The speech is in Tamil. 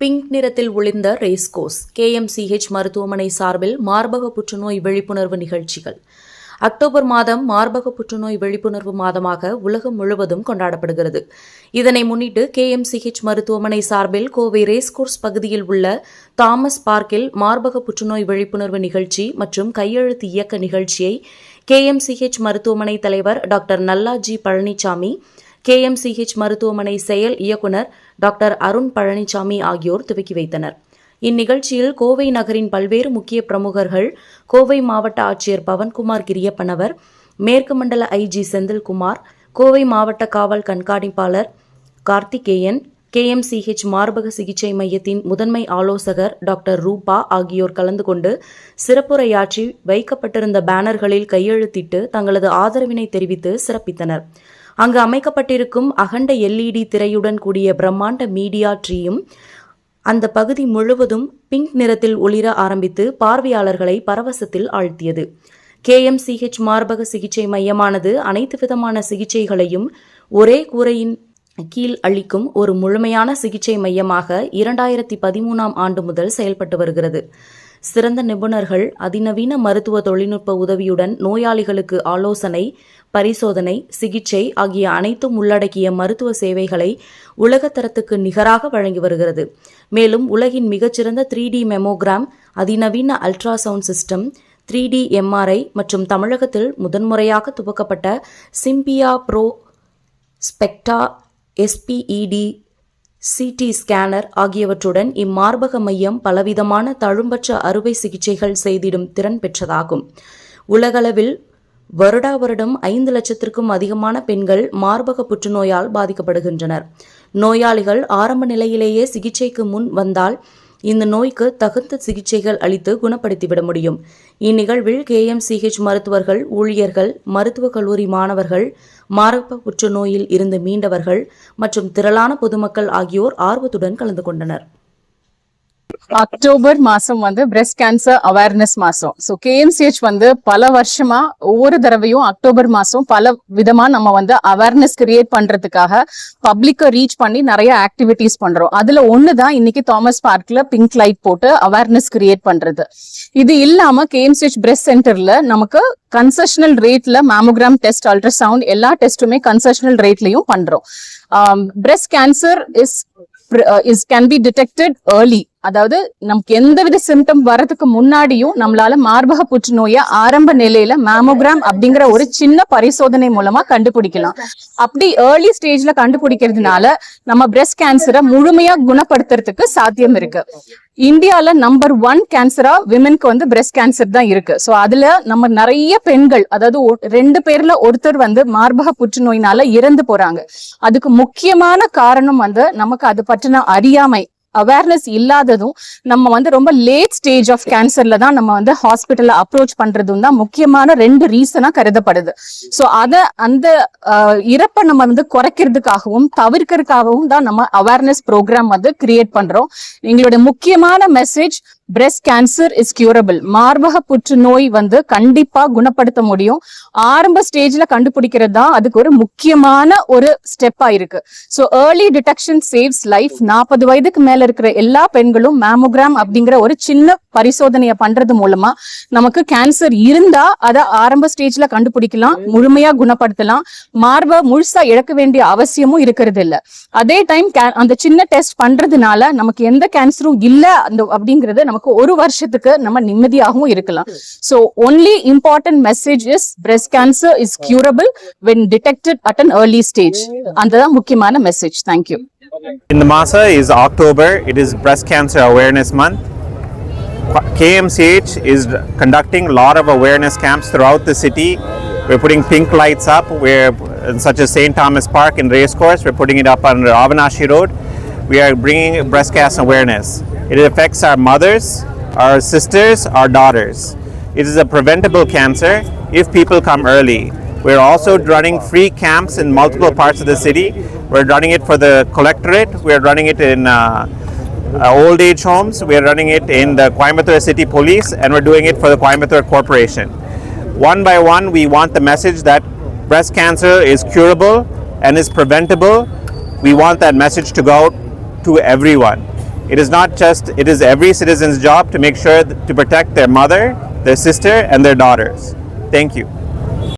பிங்க் நிறத்தில் ஒளிர்ந்த ரேஸ்கோஸ் கேஎம்சிஹெச் மருத்துவமனை சார்பில் மார்பக புற்றுநோய் விழிப்புணர்வு நிகழ்ச்சிகள். அக்டோபர் மாதம் மார்பக புற்றுநோய் விழிப்புணர்வு மாதமாக உலகம் முழுவதும் கொண்டாடப்படுகிறது. இதனை முன்னிட்டு கேஎம்சிஹெச் மருத்துவமனை சார்பில் கோவை ரேஸ்கோர்ஸ் பகுதியில் உள்ள தாமஸ் பார்க்கில் மார்பக புற்றுநோய் விழிப்புணர்வு நிகழ்ச்சி மற்றும் கையெழுத்து இயக்க நிகழ்ச்சியை கேஎம்சிஹெச் மருத்துவமனை தலைவர் டாக்டர் நல்லாஜி பழனிசாமி கேஎம்சிஹெச் மருத்துவமனை செயல் இயக்குனர் டாக்டர் அருண் பழனிசாமி ஆகியோர் துவக்கி வைத்தனர். இந்நிகழ்ச்சியில் கோவை நகரின் பல்வேறு முக்கிய பிரமுகர்கள் கோவை மாவட்ட ஆட்சியர் பவன்குமார் கிரியப்பனவர் மேற்கு மண்டல ஐஜி செந்தில்குமார் கோவை மாவட்ட காவல் கண்காணிப்பாளர் கார்த்திகேயன் கேஎம்சிஹெச் மார்பக சிகிச்சை மையத்தின் முதன்மை ஆலோசகர் டாக்டர் ரூபா ஆகியோர் கலந்து கொண்டு சிறப்புரையாற்றி வைக்கப்பட்டிருந்த பேனர்களில் கையெழுத்திட்டு தங்களது ஆதரவினை தெரிவித்து சிறப்பித்தனர். அங்கு அமைக்கப்பட்டிருக்கும் அகண்ட எல்இடி திரையுடன் கூடிய பிரம்மாண்ட மீடியா ட்ரீயும் அந்த பகுதி முழுவதும் பிங்க் நிறத்தில் ஒளிர ஆரம்பித்து பார்வையாளர்களை பரவசத்தில் ஆழ்த்தியது. கேஎம்சிஹெச் மார்பக சிகிச்சை மையமானது அனைத்து விதமான சிகிச்சைகளையும் ஒரே கூரையின் கீழ் அளிக்கும் ஒரு முழுமையான சிகிச்சை மையமாக இரண்டாயிரத்தி பதிமூணாம் ஆண்டு முதல் செயல்பட்டு வருகிறது. சிறந்த நிபுணர்கள் அதிநவீன மருத்துவ தொழில்நுட்ப உதவியுடன் நோயாளிகளுக்கு ஆலோசனை பரிசோதனை சிகிச்சை ஆகிய அனைத்தும் உள்ளடக்கிய மருத்துவ சேவைகளை உலகத்தரத்துக்கு நிகராக வழங்கி வருகிறது. மேலும் உலகின் மிகச்சிறந்த த்ரீ டி மெமோகிராம் அதிநவீன ultrasound system three D MRI மற்றும் தமிழகத்தில் முதன்முறையாக துவக்கப்பட்ட Symbia pro specta SPECT CT scanner ஆகியவற்றுடன் இம்மார்பக மையம் பலவிதமான தழும்பற்ற அறுவை சிகிச்சைகள் செய்திடும் திறன் பெற்றதாகும். உலகளவில் வருடா வருடம் ஐந்து லட்சத்திற்கும் அதிகமான பெண்கள் மார்பக புற்றுநோயால் பாதிக்கப்படுகின்றனர். நோயாளிகள் ஆரம்ப நிலையிலேயே சிகிச்சைக்கு முன் வந்தால் இந்த நோய்க்கு தகுந்த சிகிச்சைகள் அளித்து குணப்படுத்திவிட முடியும். இந்நிகழ்வில் கேஎம்சிஹெச் மருத்துவர்கள் ஊழியர்கள் மருத்துவக் கல்லூரி மாணவர்கள் மாரப்ப புற்றுநோயில் இருந்து மீண்டவர்கள் மற்றும் திரளான பொதுமக்கள் ஆகியோர் ஆர்வத்துடன் கலந்து கொண்டனர். அக்டோபர் மாசம் வந்து பிரஸ்ட் கேன்சர் அவேர்னஸ் மாசம். ஸோ கேஎம்சிஹெச் வந்து பல வருஷமா ஒவ்வொரு தடவையும் அக்டோபர் மாசம் பல விதமா நம்ம வந்து அவேர்னஸ் கிரியேட் பண்றதுக்காக பப்ளிக்கை ரீச் பண்ணி நிறைய ஆக்டிவிட்டிஸ் பண்றோம். அதுல ஒண்ணுதான் இன்னைக்கு தாமஸ் பார்க்ல பிங்க் லைட் போட்டு அவேர்னஸ் கிரியேட் பண்றது. இது இல்லாம கேஎம்சிஹெச் பிரஸ்ட் சென்டர்ல நமக்கு கன்செஷனல் ரேட்ல மேமோகிராம் டெஸ்ட் அல்ட்ராசவுண்ட் எல்லா டெஸ்ட்டுமே கன்செஷனல் ரேட்லயும் பண்றோம். Breast cancer is is can be detected early அதாவது நமக்கு எந்தவித சிம்டம் வர்றதுக்கு முன்னாடியும் நம்மளால மார்பக புற்றுநோயை ஆரம்ப நிலையில மேமோகிராம் அப்படிங்கிற ஒரு சின்ன பரிசோதனை மூலமா கண்டுபிடிக்கலாம். அப்படி ஏர்லி ஸ்டேஜ்ல கண்டுபிடிக்கிறதுனால நம்ம பிரஸ்ட் கேன்சரை முழுமையா குணப்படுத்துறதுக்கு சாத்தியம் இருக்கு. இந்தியால நம்பர் ஒன் கேன்சரா விமென்க்கு வந்து பிரஸ்ட் கேன்சர் தான் இருக்கு. சோ அதுல நம்ம நிறைய பெண்கள் அதாவது ஒ- ரெண்டு பேர்ல ஒருத்தர் வந்து மார்பக புற்றுநோயினால இறந்து போறாங்க. அதுக்கு முக்கியமான காரணம் வந்து நமக்கு அது பற்றின அறியாமை அவேர்னஸ் இல்லாததும் நம்ம வந்து ரொம்ப லேட் ஸ்டேஜ் ஆஃப் கேன்சர்ல தான் நம்ம வந்து ஹாஸ்பிட்டல்ல அப்ரோச் பண்றதும் தான் முக்கியமான ரெண்டு ரீசனா கருதப்படுது. சோ அத அந்த இறப்பை நம்ம வந்து குறைக்கிறதுக்காகவும் தவிர்க்கிறதுக்காகவும் தான் நம்ம அவேர்னஸ் ப்ரோக்ராம் வந்து கிரியேட் பண்றோம். எங்களுடைய முக்கியமான message breast cancer is curable மார்பக புற்றுநோய் வந்து கண்டிப்பா குணப்படுத்த முடியும். ஆரம்ப ஸ்டேஜ்ல கண்டுபிடிக்கிறது தான் அதுக்கு ஒரு முக்கியமான ஒரு ஸ்டெப்பா இருக்கு. So early detection saves life நாற்பது வயதுக்கு மேல இருக்கிற எல்லா பெண்களும் மேமோகிராம் அப்படிங்கிற ஒரு சின்ன பரிசோதனையை பண்றது மூலமா நமக்கு கேன்சர் இருந்தா அதை ஆரம்ப ஸ்டேஜ்ல கண்டுபிடிக்கலாம் முழுமையா குணப்படுத்தலாம். மார்பை முழுசா இழக்க வேண்டிய அவசியமும் இருக்கிறது இல்ல. அதே டைம் அந்த சின்ன டெஸ்ட் பண்றதுனால நமக்கு எந்த கேன்சரும் இல்ல அந்த அப்படிங்கறது நமக்கு ஒரு வருஷத்துக்கு நம்ம நிம்மதியாகவும் இருக்கலாம். So only important message is breast cancer is curable when detected at an early stage அதுதான் முக்கியமான message thank you In the Masa is October. It is Breast Cancer Awareness Month. KMCH is conducting a lot of awareness camps throughout the city. We're putting pink lights up, where such as St. Thomas Park and Racecourse. We're putting it up on Avanashi Road. We are bringing breast cancer awareness. It affects our mothers, our sisters, our daughters. It is a preventable cancer if people come early. We're also running free camps in multiple parts of the city. We're running it for the collectorate. We're running it in uh, Uh, old age homes. We're running it in the Coimbatore City Police, and we're doing it for the Coimbatore Corporation. One by one, we want the message that breast cancer is curable and is preventable. We want that message to go out to everyone. It is not just, it is every citizen's job to make sure to protect their mother, their sister, and their daughters. Thank you.